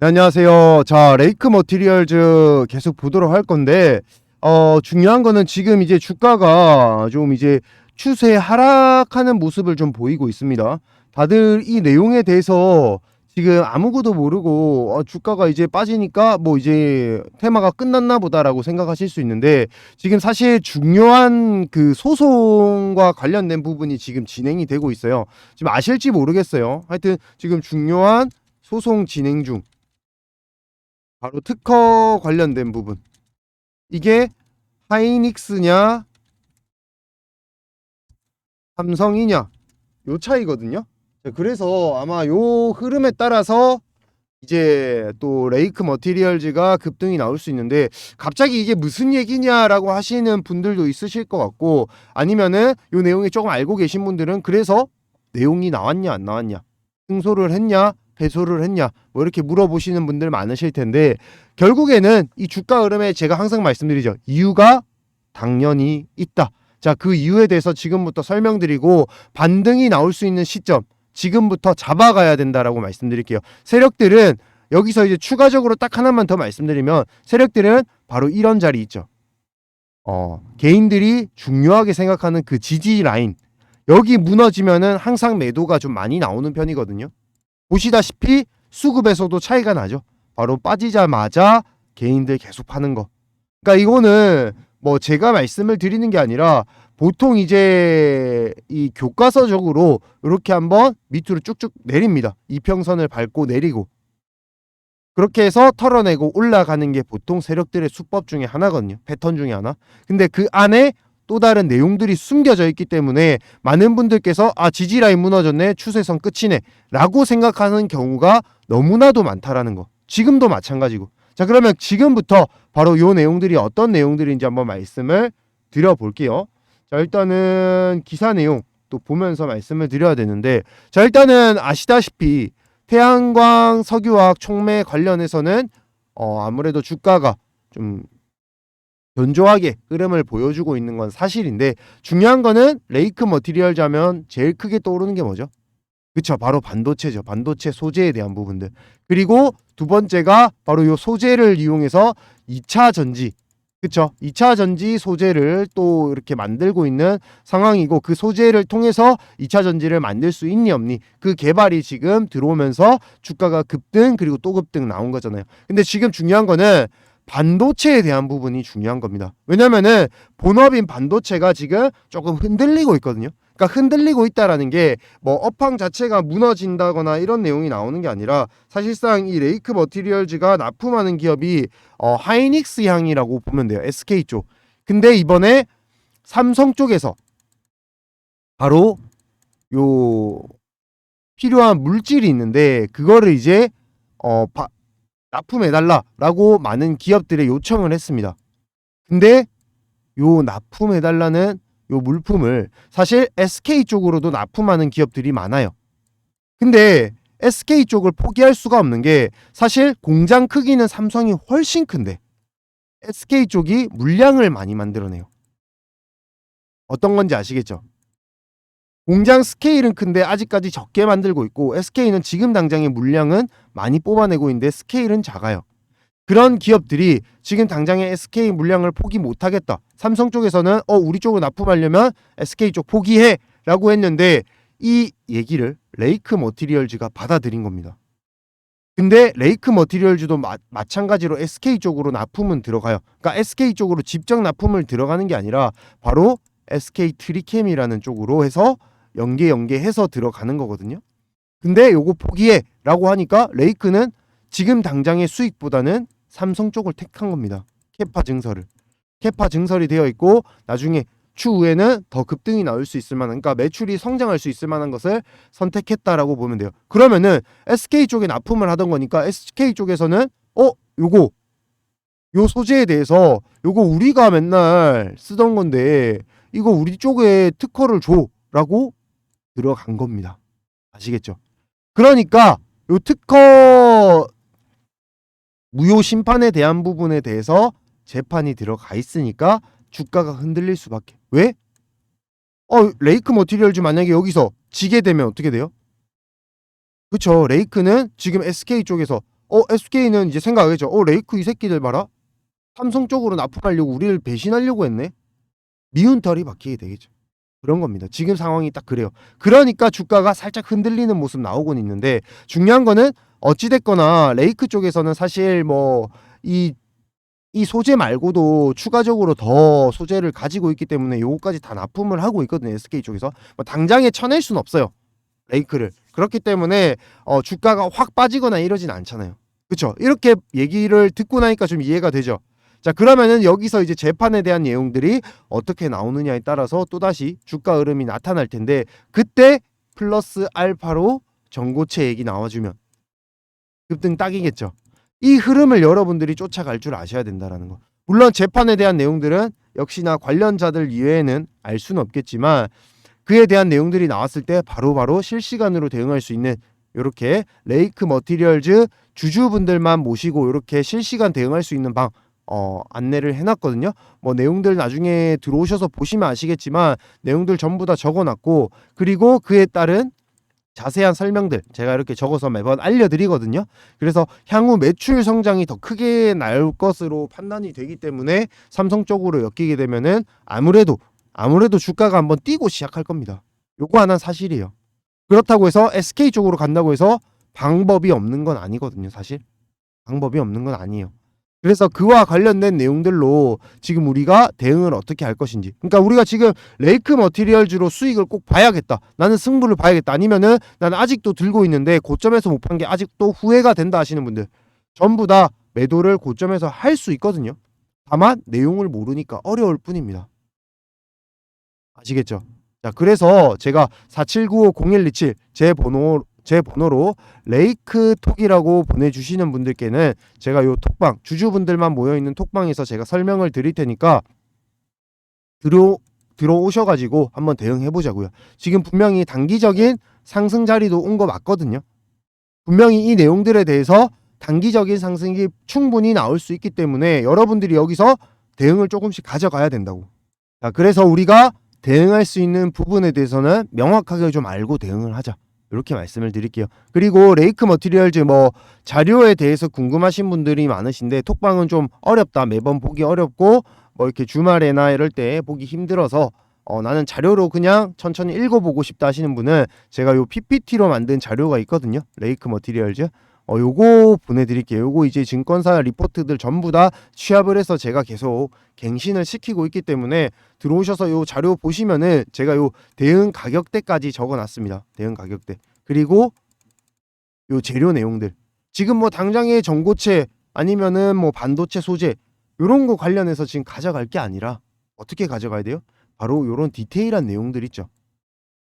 네, 안녕하세요. 자, 레이크 머티리얼즈 계속 보도록 할 건데, 어, 중요한 거는 지금 이제 주가가 좀 이제 추세 하락하는 모습을 좀 보이고 있습니다. 다들 이 내용에 대해서 지금 아무것도 모르고 어, 주가가 이제 빠지니까 뭐 이제 테마가 끝났나 보다라고 생각하실 수 있는데 지금 사실 중요한 그 소송과 관련된 부분이 지금 진행이 되고 있어요. 지금 아실지 모르겠어요. 하여튼 지금 중요한 소송 진행 중 바로 특허 관련된 부분. 이게 하이닉스냐 삼성이냐 요 차이거든요. 자, 그래서 아마 요 흐름에 따라서 이제 또 레이크 머티리얼즈가 급등이 나올 수 있는데 갑자기 이게 무슨 얘기냐라고 하시는 분들도 있으실 것 같고 아니면은 요 내용이 조금 알고 계신 분들은 그래서 내용이 나왔냐 안 나왔냐 승소를 했냐 패소를 했냐? 뭐 이렇게 물어보시는 분들 많으실 텐데 결국에는 이 주가 흐름에 제가 항상 말씀드리죠. 이유가 당연히 있다. 자 그 이유에 대해서 지금부터 설명드리고 반등이 나올 수 있는 시점 지금부터 잡아가야 된다라고 말씀드릴게요. 세력들은 여기서 이제 추가적으로 딱 하나만 더 말씀드리면 세력들은 바로 이런 자리 있죠. 어 개인들이 중요하게 생각하는 그 지지 라인. 여기 무너지면은 항상 매도가 좀 많이 나오는 편이거든요 보시다시피 수급에서도 차이가 나죠. 바로 빠지자마자 개인들 계속 파는 거. 그러니까 이거는 뭐 제가 말씀을 드리는 게 아니라 보통 이제 이 교과서적으로 이렇게 한번 밑으로 쭉쭉 내립니다. 이평선을 밟고 내리고 그렇게 해서 털어내고 올라가는 게 보통 세력들의 수법 중에 하나거든요. 패턴 중에 하나. 근데 그 안에 또 다른 내용들이 숨겨져 있기 때문에 많은 분들께서 아 지지 라인 무너졌네 추세선 끝이네 라고 생각하는 경우가 너무나도 많다라는 거. 지금도 마찬가지고. 자 그러면 지금부터 바로 요 내용들이 어떤 내용들인지 한번 말씀을 드려볼게요. 자 일단은 기사 내용 또 보면서 말씀을 드려야 되는데 자 일단은 아시다시피 태양광 석유화학 촉매 관련해서는 어 아무래도 주가가 좀 견조하게 흐름을 보여주고 있는 건 사실인데 중요한 거는 레이크 머티리얼 자면 제일 크게 떠오르는 게 뭐죠? 그쵸. 바로 반도체죠. 반도체 소재에 대한 부분들. 그리고 두 번째가 바로 요 소재를 이용해서 2차 전지. 그쵸. 2차 전지 소재를 또 이렇게 만들고 있는 상황이고 그 소재를 통해서 2차 전지를 만들 수 있니 없니. 그 개발이 지금 들어오면서 주가가 급등 그리고 또 급등 나온 거잖아요. 근데 지금 중요한 거는 반도체에 대한 부분이 중요한 겁니다. 왜냐면은 본업인 반도체가 지금 조금 흔들리고 있거든요. 그러니까 흔들리고 있다라는 게 뭐 업황 자체가 무너진다거나 이런 내용이 나오는 게 아니라 사실상 이 레이크 머티리얼즈가 납품하는 기업이 어 하이닉스 향이라고 보면 돼요. SK 쪽. 근데 이번에 삼성 쪽에서 바로 요 필요한 물질이 있는데 그거를 이제 어 바, 납품해달라라고 많은 기업들의 요청을 했습니다. 근데 요 납품해달라는 요 물품을 사실 SK 쪽으로도 납품하는 기업들이 많아요. 근데 SK 쪽을 포기할 수가 없는 게 사실 공장 크기는 삼성이 훨씬 큰데 SK 쪽이 물량을 많이 만들어내요. 어떤 건지 아시겠죠? 공장 스케일은 큰데 아직까지 적게 만들고 있고 SK는 지금 당장의 물량은 많이 뽑아내고 있는데 스케일은 작아요. 그런 기업들이 지금 당장의 SK 물량을 포기 못하겠다. 삼성 쪽에서는 어 우리 쪽을 납품하려면 SK 쪽 포기해 라고 했는데 이 얘기를 레이크 머티리얼즈가 받아들인 겁니다. 근데 레이크 머티리얼즈도 마, 마찬가지로 SK 쪽으로 납품은 들어가요. 그러니까 SK 쪽으로 직접 납품을 들어가는 게 아니라 바로 SK 트리캠이라는 쪽으로 해서 연계 연계해서 들어가는 거거든요. 근데 요거 포기해라고 하니까 레이크는 지금 당장의 수익보다는 삼성 쪽을 택한 겁니다. 캐파 증설을. 캐파 증설이 되어 있고 나중에 추후에는 더 급등이 나올 수 있을 만한 그러니까 매출이 성장할 수 있을 만한 것을 선택했다라고 보면 돼요. 그러면은 SK 쪽에 납품을 하던 거니까 SK 쪽에서는 어 요거 요 소재에 대해서 요거 우리가 맨날 쓰던 건데 이거 우리 쪽에 특허를 줘라고 들어간 겁니다. 아시겠죠? 그러니까 요 특허 무효 심판에 대한 부분에 대해서 재판이 들어가 있으니까 주가가 흔들릴 수밖에. 왜? 어, 레이크 머티리얼즈 만약에 여기서 지게 되면 어떻게 돼요? 그쵸. 레이크는 지금 SK 쪽에서 어 SK는 이제 생각하겠죠. 어 레이크 이 새끼들 봐라. 삼성 쪽으로 납품하려고 우리를 배신하려고 했네. 미운 털이 박히게 되겠죠. 그런 겁니다. 지금 상황이 딱 그래요. 그러니까 주가가 살짝 흔들리는 모습 나오곤 있는데 중요한 거는 어찌 됐거나 레이크 쪽에서는 사실 뭐이 이 소재 말고도 추가적으로 더 소재를 가지고 있기 때문에 요거까지 다 납품을 하고 있거든요. SK 쪽에서 뭐 당장에 쳐낼 수는 없어요. 레이크를 그렇기 때문에 어, 주가가 확 빠지거나 이러진 않잖아요. 그렇죠? 이렇게 얘기를 듣고 나니까 좀 이해가 되죠. 자 그러면은 여기서 이제 재판에 대한 내용들이 어떻게 나오느냐에 따라서 또다시 주가 흐름이 나타날 텐데 그때 플러스 알파로 전고체 얘기 나와주면 급등 딱이겠죠. 이 흐름을 여러분들이 쫓아갈 줄 아셔야 된다라는 거. 물론 재판에 대한 내용들은 역시나 관련자들 이외에는 알 수는 없겠지만 그에 대한 내용들이 나왔을 때 바로바로 실시간으로 대응할 수 있는 이렇게 레이크 머티리얼즈 주주분들만 모시고 이렇게 실시간 대응할 수 있는 방 어, 안내를 해놨거든요. 뭐 내용들 나중에 들어오셔서 보시면 아시겠지만 내용들 전부 다 적어놨고 그리고 그에 따른 자세한 설명들 제가 이렇게 적어서 매번 알려드리거든요. 그래서 향후 매출 성장이 더 크게 나올 것으로 판단이 되기 때문에 삼성 쪽으로 엮이게 되면은 아무래도 아무래도 주가가 한번 뛰고 시작할 겁니다. 요거 하나 사실이에요. 그렇다고 해서 SK 쪽으로 간다고 해서 방법이 없는 건 아니거든요, 사실. 방법이 없는 건 아니에요. 그래서 그와 관련된 내용들로 지금 우리가 대응을 어떻게 할 것인지. 그러니까 우리가 지금 레이크 머티리얼즈로 수익을 꼭 봐야겠다. 나는 승부를 봐야겠다. 아니면은 나는 아직도 들고 있는데 고점에서 못 판 게 아직도 후회가 된다 하시는 분들 전부 다 매도를 고점에서 할 수 있거든요. 다만 내용을 모르니까 어려울 뿐입니다. 아시겠죠? 자, 그래서 제가 47950127 제 번호 제 번호로 레이크 톡이라고 보내주시는 분들께는 제가 요 톡방 주주분들만 모여 있는 톡방에서 제가 설명을 드릴 테니까 들어 들어오셔가지고 한번 대응해 보자고요. 지금 분명히 단기적인 상승 자리도 온 거 맞거든요. 분명히 이 내용들에 대해서 단기적인 상승이 충분히 나올 수 있기 때문에 여러분들이 여기서 대응을 조금씩 가져가야 된다고. 자, 그래서 우리가 대응할 수 있는 부분에 대해서는 명확하게 좀 알고 대응을 하자. 이렇게 말씀을 드릴게요. 그리고 레이크 머티리얼즈 뭐 자료에 대해서 궁금하신 분들이 많으신데 톡방은 좀 어렵다. 매번 보기 어렵고 뭐 이렇게 주말에나 이럴 때 보기 힘들어서 어, 나는 자료로 그냥 천천히 읽어보고 싶다 하시는 분은 제가 요 PPT로 만든 자료가 있거든요. 레이크 머티리얼즈. 어, 요거 보내드릴게요. 요거 이제 증권사 리포트들 전부 다 취합을 해서 제가 계속 갱신을 시키고 있기 때문에 들어오셔서 요 자료 보시면은 제가 요 대응 가격대까지 적어놨습니다. 대응 가격대. 그리고 요 재료 내용들. 지금 뭐 당장의 전고체 아니면은 뭐 반도체 소재 요런 거 관련해서 지금 가져갈 게 아니라 어떻게 가져가야 돼요? 바로 요런 디테일한 내용들 있죠.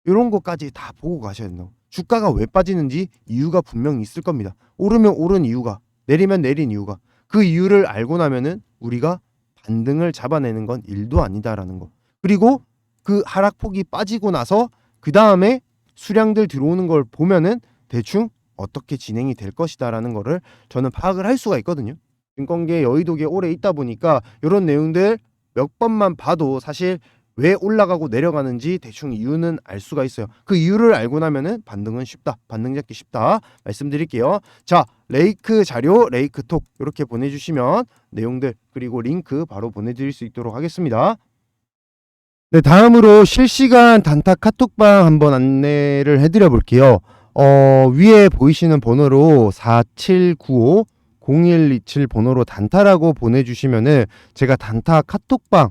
요런 것까지 다 보고 가셔야 된다고. 주가가 왜 빠지는지 이유가 분명히 있을 겁니다. 오르면 오른 이유가, 내리면 내린 이유가. 그 이유를 알고 나면은 우리가 반등을 잡아내는 건 일도 아니다라는 거. 그리고 그 하락폭이 빠지고 나서 그 다음에 수량들 들어오는 걸 보면은 대충 어떻게 진행이 될 것이다라는 거를 저는 파악을 할 수가 있거든요. 증권계 여의도계 오래 있다 보니까 이런 내용들 몇 번만 봐도 사실 왜 올라가고 내려가는지 대충 이유는 알 수가 있어요. 그 이유를 알고 나면은 반등은 쉽다. 반등 잡기 쉽다. 말씀드릴게요. 자, 레이크 자료, 레이크 톡 이렇게 보내주시면 내용들 그리고 링크 바로 보내드릴 수 있도록 하겠습니다. 네, 다음으로 실시간 단타 카톡방 한번 안내를 해드려 볼게요. 어, 위에 보이시는 번호로 4795 0127 번호로 단타라고 보내주시면은 제가 단타 카톡방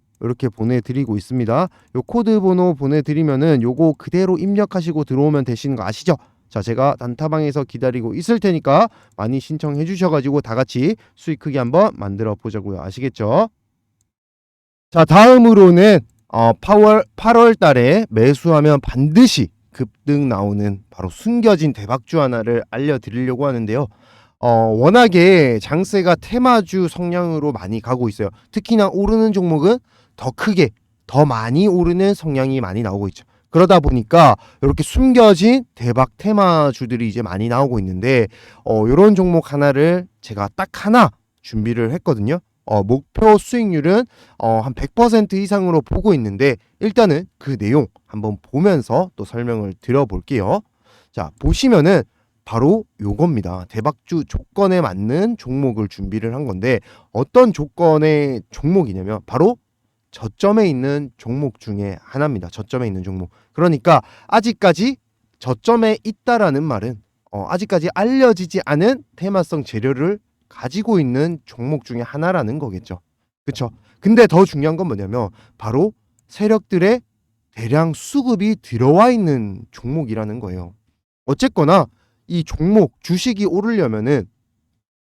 이렇게 보내드리고 있습니다. 요 코드 번호 보내드리면은 요거 그대로 입력하시고 들어오면 되시는 거 아시죠? 자, 제가 단타방에서 기다리고 있을 테니까 많이 신청해 주셔가지고 다 같이 수익 크게 한번 만들어 보자고요. 아시겠죠? 자, 다음으로는 어, 8월 8월 달에 매수하면 반드시 급등 나오는 바로 숨겨진 대박주 하나를 알려드리려고 하는데요. 어, 워낙에 장세가 테마주 성향으로 많이 가고 있어요. 특히나 오르는 종목은 더 크게, 더 많이 오르는 성향이 많이 나오고 있죠. 그러다 보니까 이렇게 숨겨진 대박 테마주들이 이제 많이 나오고 있는데, 어, 이런 종목 하나를 제가 딱 하나 준비를 했거든요. 어, 목표 수익률은 어, 한 100% 이상으로 보고 있는데, 일단은 그 내용 한번 보면서 또 설명을 드려볼게요. 자, 보시면은 바로 요겁니다. 대박주 조건에 맞는 종목을 준비를 한 건데 어떤 조건의 종목이냐면 바로 저점에 있는 종목 중에 하나입니다. 저점에 있는 종목. 그러니까 아직까지 저점에 있다라는 말은 어, 아직까지 알려지지 않은 테마성 재료를 가지고 있는 종목 중에 하나라는 거겠죠. 그렇죠? 근데 더 중요한 건 뭐냐면 바로 세력들의 대량 수급이 들어와 있는 종목이라는 거예요. 어쨌거나 이 종목 주식이 오르려면은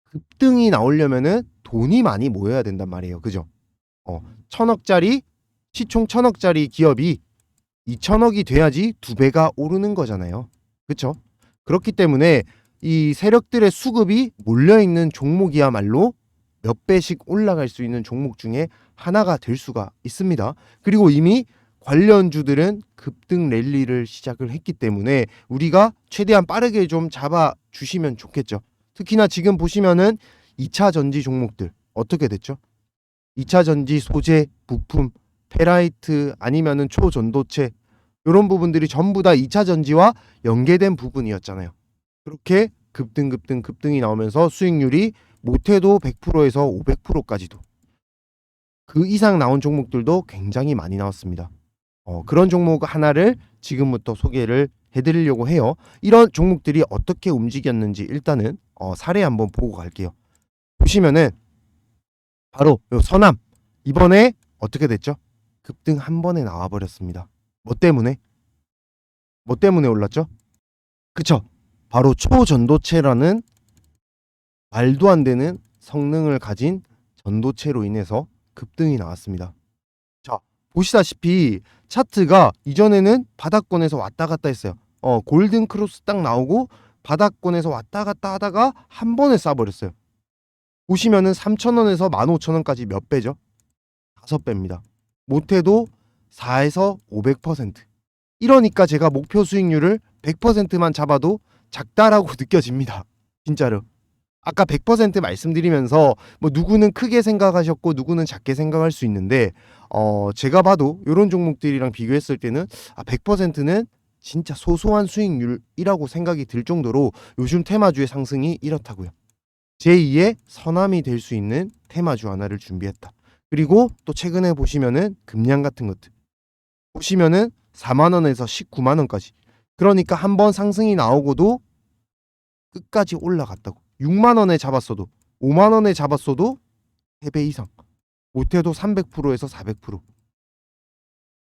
급등이 나오려면은 돈이 많이 모여야 된단 말이에요. 그죠? 어, 천억짜리 시총 천억짜리 기업이 2천억이 돼야지 두 배가 오르는 거잖아요. 그렇죠? 그렇기 때문에 이 세력들의 수급이 몰려 있는 종목이야말로 몇 배씩 올라갈 수 있는 종목 중에 하나가 될 수가 있습니다. 그리고 이미 관련주들은 급등 랠리를 시작을 했기 때문에 우리가 최대한 빠르게 좀 잡아 주시면 좋겠죠. 특히나 지금 보시면은 2차 전지 종목들 어떻게 됐죠? 2차 전지 소재, 부품, 페라이트 아니면은 초전도체 이런 부분들이 전부 다 2차 전지와 연계된 부분이었잖아요. 그렇게 급등 급등 급등이 나오면서 수익률이 못해도 100%에서 500%까지도 그 이상 나온 종목들도 굉장히 많이 나왔습니다. 어, 그런 종목 하나를 지금부터 소개를 해드리려고 해요. 이런 종목들이 어떻게 움직였는지 일단은 어, 사례 한번 보고 갈게요. 보시면은 바로 요 서남 이번에 어떻게 됐죠? 급등 한 번에 나와 버렸습니다. 뭐 때문에? 뭐 때문에 올랐죠? 그쵸? 바로 초전도체라는 말도 안 되는 성능을 가진 전도체로 인해서 급등이 나왔습니다. 자, 보시다시피 차트가 이전에는 바닥권에서 왔다 갔다 했어요. 어, 골든 크로스 딱 나오고 바닥권에서 왔다 갔다 하다가 한 번에 쏴버렸어요. 보시면은 3,000원에서 15,000원까지 몇 배죠? 다섯 배입니다. 못해도 4에서 500%. 이러니까 제가 목표 수익률을 100%만 잡아도 작다라고 느껴집니다. 진짜로. 아까 100% 말씀드리면서 뭐 누구는 크게 생각하셨고 누구는 작게 생각할 수 있는데 어 제가 봐도 이런 종목들이랑 비교했을 때는 아 100%는 진짜 소소한 수익률이라고 생각이 들 정도로 요즘 테마주의 상승이 이렇다고요. 제2의 선함이 될 수 있는 테마 주 하나를 준비했다. 그리고 또 최근에 보시면은 금량 같은 것들. 보시면은 4만 원에서 19만 원까지. 그러니까 한 번 상승이 나오고도 끝까지 올라갔다고. 6만 원에 잡았어도 5만 원에 잡았어도 3배 이상. 못해도 300%에서 400%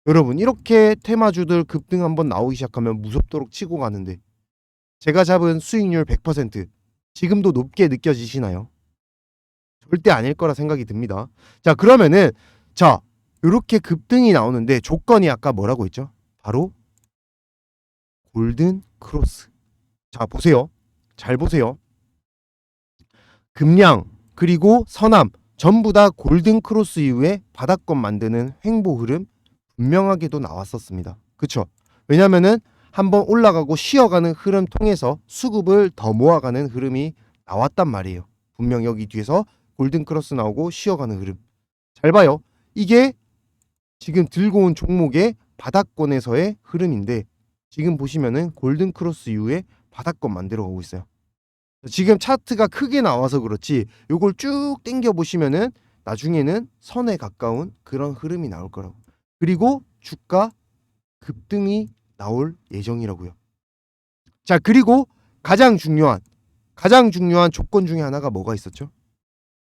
여러분 이렇게 테마주들 급등 한번 나오기 시작하면 무섭도록 치고 가는데 제가 잡은 수익률 100% 지금도 높게 느껴지시나요? 절대 아닐 거라 생각이 듭니다. 자 그러면은 자 이렇게 급등이 나오는데 조건이 아까 뭐라고 했죠? 바로 골든 크로스. 자 보세요. 잘 보세요. 금량 그리고 서남 전부 다 골든 크로스 이후에 바닥권 만드는 횡보 흐름 분명하게도 나왔었습니다. 그쵸? 왜냐면은 한번 올라가고 쉬어가는 흐름 통해서 수급을 더 모아가는 흐름이 나왔단 말이에요. 분명 여기 뒤에서 골든 크로스 나오고 쉬어가는 흐름. 잘 봐요. 이게 지금 들고 온 종목의 바닥권에서의 흐름인데 지금 보시면은 골든 크로스 이후에 바닥권 만들어 가고 있어요. 지금 차트가 크게 나와서 그렇지 요걸 쭉 당겨 보시면은 나중에는 선에 가까운 그런 흐름이 나올 거라고. 그리고 주가 급등이 나올 예정이라고요. 자, 그리고 가장 중요한 가장 중요한 조건 중에 하나가 뭐가 있었죠?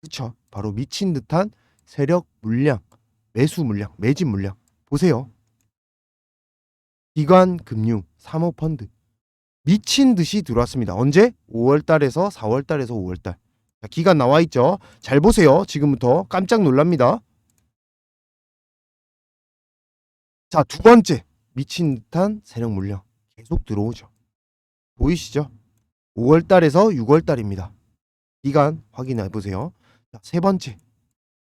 그렇죠. 바로 미친 듯한 세력 물량, 매수 물량, 매집 물량. 보세요. 기관 금융, 사모 펀드 미친 듯이 들어왔습니다. 언제? 5월 달에서 4월 달에서 5월 달. 자, 기간 나와 있죠. 잘 보세요. 지금부터 깜짝 놀랍니다. 자, 두 번째. 미친 듯한 세력 물량 계속 들어오죠. 보이시죠? 5월 달에서 6월 달입니다. 기간 확인해 보세요. 자, 세 번째.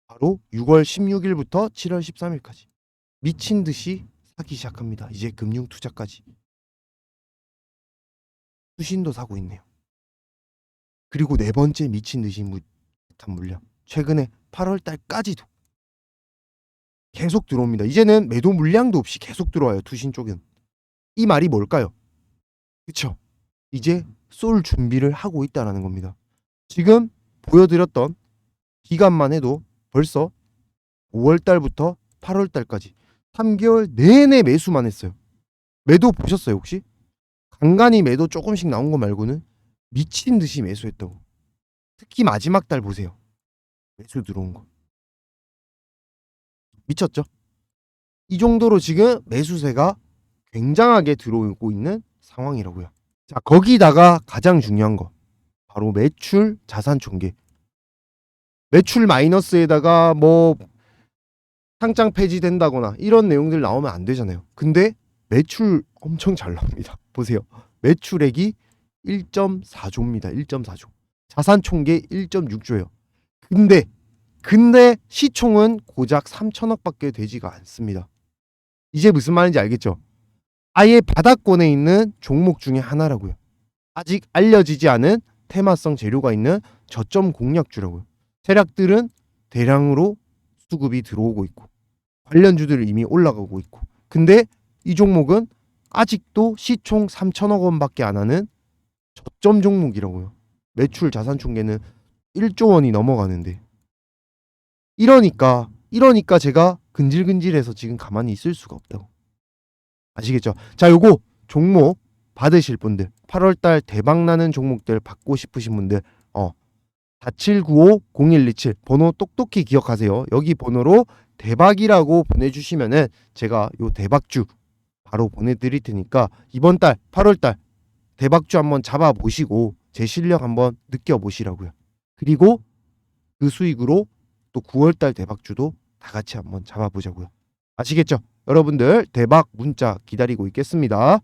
바로 6월 16일부터 7월 13일까지 미친 듯이 사기 시작합니다. 이제 금융 투자까지. 수신도 사고 있네요. 그리고 네 번째 미친 듯이 무- 듯한 물량. 최근에 8월 달까지도 계속 들어옵니다. 이제는 매도 물량도 없이 계속 들어와요. 투신 쪽은. 이 말이 뭘까요? 그쵸? 이제 쏠 준비를 하고 있다라는 겁니다. 지금 보여드렸던 기간만 해도 벌써 5월 달부터 8월 달까지 3개월 내내 매수만 했어요. 매도 보셨어요 혹시? 간간히 매도 조금씩 나온 거 말고는 미친 듯이 매수했다고. 특히 마지막 달 보세요. 매수 들어온 거. 미쳤죠? 이 정도로 지금 매수세가 굉장하게 들어오고 있는 상황이라고요. 자, 거기다가 가장 중요한 거. 바로 매출 자산 총계. 매출 마이너스에다가 뭐 상장 폐지된다거나 이런 내용들 나오면 안 되잖아요. 근데 매출 엄청 잘 나옵니다. 보세요. 매출액이 1.4조입니다. 1.4조. 자산 총계 1.6조예요. 근데 근데 시총은 고작 3천억밖에 되지가 않습니다. 이제 무슨 말인지 알겠죠? 아예 바닥권에 있는 종목 중에 하나라고요. 아직 알려지지 않은 테마성 재료가 있는 저점 공략주라고요. 세력들은 대량으로 수급이 들어오고 있고 관련주들은 이미 올라가고 있고 근데 이 종목은 아직도 시총 3천억 원밖에 안 하는 저점 종목이라고요. 매출 자산 총계는 1조 원이 넘어가는데 이러니까 이러니까 제가 근질근질해서 지금 가만히 있을 수가 없다고. 아시겠죠? 자, 요거 종목 받으실 분들 8월 달 대박 나는 종목들 받고 싶으신 분들 어 4795-0127 번호 똑똑히 기억하세요. 여기 번호로 대박이라고 보내주시면은 제가 요 대박주 바로 보내드릴 테니까 이번 달 8월 달 대박주 한번 잡아 보시고 제 실력 한번 느껴 보시라고요. 그리고 그 수익으로 또 9월 달 대박주도 다 같이 한번 잡아 보자고요. 아시겠죠? 여러분들 대박 문자 기다리고 있겠습니다.